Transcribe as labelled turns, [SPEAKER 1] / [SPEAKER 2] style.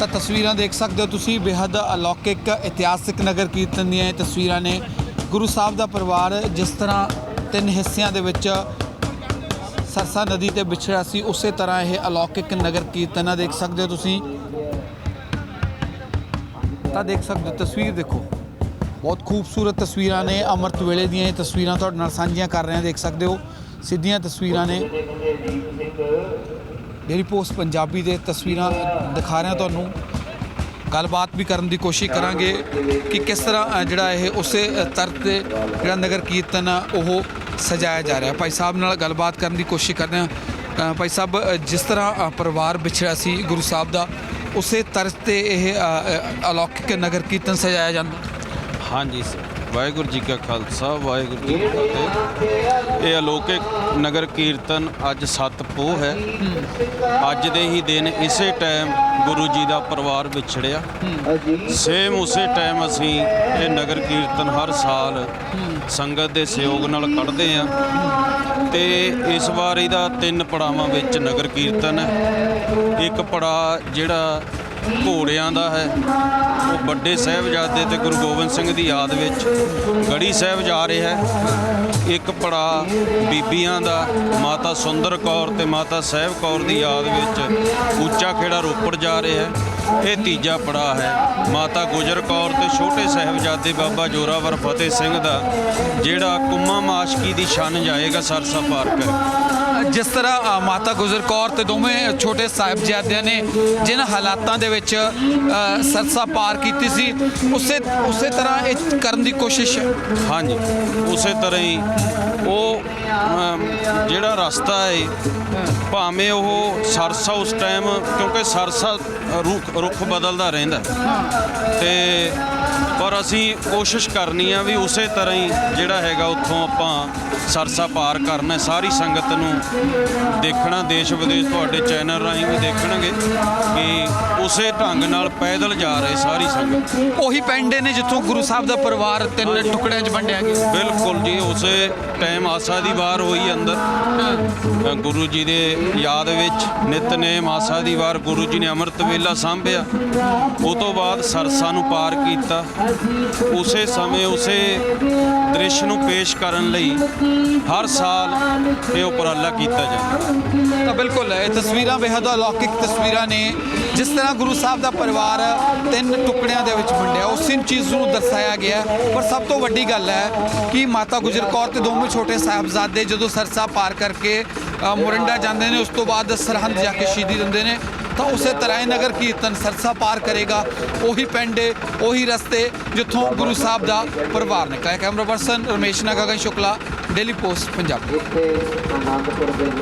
[SPEAKER 1] ਤਾਂ ਤਸਵੀਰਾਂ ਦੇਖ ਸਕਦੇ ਹੋ ਤੁਸੀਂ। ਬੇहद ਅਲੌਕਿਕ, ਇਤਿਹਾਸਿਕ ਨਗਰ ਕੀਰਤਨ ਦੀਆਂ ਇਹ ਤਸਵੀਰਾਂ ਨੇ। ਗੁਰੂ ਸਾਹਿਬ ਦਾ ਪਰਿਵਾਰ ਜਿਸ ਤਰ੍ਹਾਂ ਤਿੰਨ ਹਿੱਸਿਆਂ ਦੇ ਵਿੱਚ ਸਰਸਾ ਨਦੀ ਤੇ ਵਿਛੜਿਆ ਸੀ, ਉਸੇ ਤਰ੍ਹਾਂ ਇਹ ਅਲੌਕਿਕ ਨਗਰ ਕੀਰਤਨ ਆ ਦੇਖ ਸਕਦੇ ਹੋ ਤੁਸੀਂ। ਤਾਂ ਦੇਖ ਸਕਦੇ ਹੋ, ਤਸਵੀਰ ਦੇਖੋ। ਬਹੁਤ ਖੂਬਸੂਰਤ ਤਸਵੀਰਾਂ ਨੇ, ਅੰਮ੍ਰਿਤ ਵੇਲੇ ਦੀਆਂ ਇਹ ਤਸਵੀਰਾਂ ਤੁਹਾਡੇ ਨਾਲ ਸਾਂਝੀਆਂ ਕਰ ਰਹੇ ਹਾਂ, ਦੇਖ ਸਕਦੇ ਹੋ। ਸਿੱਧੀਆਂ ਤਸਵੀਰਾਂ ਨੇ। ਡੇਲੀ ਪੋਸਟ ਪੰਜਾਬੀ ਦੇ ਤਸਵੀਰਾਂ ਦਿਖਾ ਰਿਹਾ ਤੁਹਾਨੂੰ। ਗੱਲਬਾਤ ਵੀ ਕਰਨ ਦੀ ਕੋਸ਼ਿਸ਼ ਕਰਾਂਗੇ ਕਿ ਕਿਸ ਤਰ੍ਹਾਂ ਜਿਹੜਾ ਇਹ ਉਸੇ ਅ, ਤੇ ਜਿਹੜਾ ਨਗਰ ਕੀਰਤਨ ਆ ਉਹ ਸਜਾਇਆ ਜਾ ਰਿਹਾ। ਭਾਈ ਸਾਹਿਬ ਨਾਲ ਗੱਲਬਾਤ ਕਰਨ ਦੀ ਕੋਸ਼ਿਸ਼ ਕਰਦੇ ਹਾਂ। ਭਾਈ ਸਾਹਿਬ ਜਿਸ ਤਰ੍ਹਾਂ ਪਰਿਵਾਰ ਵਿਛੜਿਆ ਸੀ ਗੁਰੂ ਸਾਹਿਬ ਦਾ ਉਸੇ ਤਰਜ਼ ਤੇ ਇਹ ਅਲੌਕਿਕ ਨਗਰ ਕੀਰਤਨ ਸਜਾਇਆ ਜਾਂਦਾ?
[SPEAKER 2] ਹਾਂਜੀ ਸਰ। ਵਾਹਿਗੁਰੂ ਜੀ ਕਾ ਖਾਲਸਾ ਵਾਹਿਗੁਰੂ ਜੀ ਕੀ ਫਤਿਹ। ਇਹ ਅਲੌਕਿਕ ਨਗਰ ਕੀਰਤਨ ਅੱਜ ਸੱਤ ਪੋਹ ਹੈ। ਅੱਜ ਦੇ ਹੀ ਦਿਨ ਇਸੇ ਟਾਈਮ ਗੁਰੂ ਜੀ ਦਾ ਪਰਿਵਾਰ ਵਿਛੜਿਆ। ਸੇਮ ਉਸੇ ਟਾਈਮ ਅਸੀਂ ਇਹ ਨਗਰ ਕੀਰਤਨ ਹਰ ਸਾਲ ਸੰਗਤ ਦੇ ਸਹਿਯੋਗ ਨਾਲ ਕੱਢਦੇ ਆ ਤੇ ਇਸ ਵਾਰ ਇਹਦਾ ਤਿੰਨ ਪੜਾਵਾਂ ਵਿੱਚ ਨਗਰ ਕੀਰਤਨ ਹੈ। ਇੱਕ ਪੜਾ ਜਿਹੜਾ ਘੋੜਿਆਂ ਦਾ ਹੈ। ਵੱਡੇ ਸਾਹਿਬਜ਼ਾਦੇ ਤੇ ਗੁਰੂ ਗੋਬਿੰਦ ਸਿੰਘ ਦੀ ਯਾਦ ਵਿੱਚ ਗੜੀ ਸਾਹਿਬ ਜਾ ਰਿਹਾ ਹੈ। ਇੱਕ ਪੜਾ ਬੀਬੀਆਂ ਦਾ, ਮਾਤਾ ਸੁੰਦਰ ਕੌਰ ਤੇ ਮਾਤਾ ਸਾਹਿਬ ਕੌਰ ਦੀ ਯਾਦ ਵਿੱਚ ਉੱਚਾ ਖੇੜਾ ਰੋਪੜ ਜਾ ਰਿਹਾ ਹੈ। ਇਹ ਤੀਜਾ ਪੜਾ ਹੈ। ਮਾਤਾ ਗੁਜਰ ਕੌਰ ਤੇ ਛੋਟੇ ਸਾਹਿਬਜ਼ਾਦੇ ਬਾਬਾ ਜੋਰਾਵਰ ਫਤਿਹ ਸਿੰਘ ਦਾ ਜਿਹੜਾ ਕੁੰਮਾ ਮਾਸ਼ਕੀ ਦੀ ਛੰਨ ਜਾਏਗਾ ਸਰਸਾ ਪਾਰ ਕਰਕੇ
[SPEAKER 1] ਜਿਸ ਤਰ੍ਹਾਂ ਮਾਤਾ ਗੁਜਰ ਕੌਰ ਤੇ ਦੋਵੇਂ ਛੋਟੇ ਸਾਹਿਬਜ਼ਾਦਿਆਂ ਨੇ ਜਿਨ ਹਾਲਾਤਾਂ ਦੇ ਵਿੱਚ ਸਰਸਾ ਪਾਰ ਕੀਤੀ ਸੀ ਉਸੇ ਉਸੇ ਤਰ੍ਹਾਂ ਇਹ ਕਰਨ ਦੀ ਕੋਸ਼ਿਸ਼
[SPEAKER 2] ਹਾਂਜੀ ਉਸੇ ਤਰ੍ਹਾਂ ਹੀ ਉਹ ਜਿਹੜਾ ਰਸਤਾ ਹੈ ਭਾਵੇਂ ਉਹ ਸਰਸਾ ਉਸ ਟਾਈਮ ਕਿਉਂਕਿ ਸਰਸਾ ਰੁੱਖ ਰੁੱਖ ਬਦਲਦਾ ਰਹਿੰਦਾ। ਤੇ ਪਰ ਅਸੀਂ ਕੋਸ਼ਿਸ਼ ਕਰਨੀ ਆ ਵੀ ਉਸੇ ਤਰ੍ਹਾਂ ਹੀ ਜਿਹੜਾ ਹੈਗਾ ਉੱਥੋਂ ਆਪਾਂ ਸਰਸਾ ਪਾਰ ਕਰਨਾ। ਸਾਰੀ ਸੰਗਤ ਨੂੰ ਦੇਖਣਾ ਦੇਸ਼ ਵਿਦੇਸ਼ ਤੁਹਾਡੇ ਚੈਨਲ ਰਾਹੀਂ ਵੀ ਦੇਖਣਗੇ ਕਿ ਉਸੇ ਢੰਗ ਨਾਲ ਪੈਦਲ ਜਾ ਰਹੇ ਸਾਰੀ ਸੰਗਤ।
[SPEAKER 1] ਉਹੀ ਪਿੰਡ ਨੇ ਜਿੱਥੋਂ ਗੁਰੂ ਸਾਹਿਬ ਦਾ ਪਰਿਵਾਰ ਤਿੰਨ ਟੁਕੜਿਆਂ 'ਚ ਵੰਡਿਆ ਗਿਆ।
[SPEAKER 2] ਬਿਲਕੁਲ ਜੀ ਉਸੇ ਟਾਈਮ ਆਸਾ ਦੀ ਵਾਰ ਹੋਈ। ਅੰਦਰ। ਗੁਰੂ ਜੀ ਦੇ ਯਾਦ ਵਿੱਚ ਨਿਤਨੇਮ ਆਸਾ ਦੀ ਵਾਰ ਗੁਰੂ ਜੀ ਨੇ ਅੰਮ੍ਰਿਤ ਵੇਲਾ ਸਾਂਭਿਆ। ਉਹ ਤੋਂ ਬਾਅਦ ਸਰਸਾ ਨੂੰ ਪਾਰ ਕੀਤਾ। ਉਸੇ ਸਮੇਂ ਉਸੇ ਦ੍ਰਿਸ਼ ਨੂੰ ਪੇਸ਼ ਕਰਨ ਲਈ ਹਰ ਸਾਲ ਇਹ ਉਪਰਾਲਾ ਕੀਤਾ ਜਾਂਦਾ।
[SPEAKER 1] ਤਾਂ ਬਿਲਕੁਲ, ਇਹ ਤਸਵੀਰਾਂ ਬੇਹੱਦ ਅਲੌਕਿਕ ਤਸਵੀਰਾਂ ਨੇ। ਜਿਸ ਤਰ੍ਹਾਂ ਗੁਰੂ ਸਾਹਿਬ ਦਾ ਪਰਿਵਾਰ ਤਿੰਨ ਟੁਕੜਿਆਂ ਦੇ ਵਿੱਚ ਵੰਡਿਆ ਉਸੇ ਚੀਜ਼ ਨੂੰ ਦਰਸਾਇਆ ਗਿਆ। ਪਰ ਸਭ ਤੋਂ ਵੱਡੀ ਗੱਲ ਹੈ ਕਿ ਮਾਤਾ ਗੁਜਰ ਕੌਰ ਤੇ ਦੋਵੇਂ ਛੋਟੇ ਸਾਹਿਬਜ਼ਾਦੇ ਜਦੋਂ ਸਰਸਾ ਪਾਰ ਕਰਕੇ ਅ, ਮੋਰਿੰਡਾ ਜਾਂਦੇ ਨੇ ਉਸ ਤੋਂ ਬਾਅਦ ਸਰਹੰਦ ਜਾ ਕੇ ਸ਼ਹੀਦੀ ਦਿੰਦੇ ਨੇ ਤਾਂ ਉਸੇ ਤਰ੍ਹਾਂ ਇਹ ਨਗਰ ਕੀਰਤਨ ਸਰਸਾ ਪਾਰ ਕਰੇਗਾ। ਉਹੀ ਪਿੰਡ ਉਹੀ ਰਸਤੇ ਜਿੱਥੋਂ ਗੁਰੂ ਸਾਹਿਬ ਦਾ ਪਰਿਵਾਰ ਨਿਕਲਿਆ। Camera person Ramesh Naga Shukla daily post Punjab.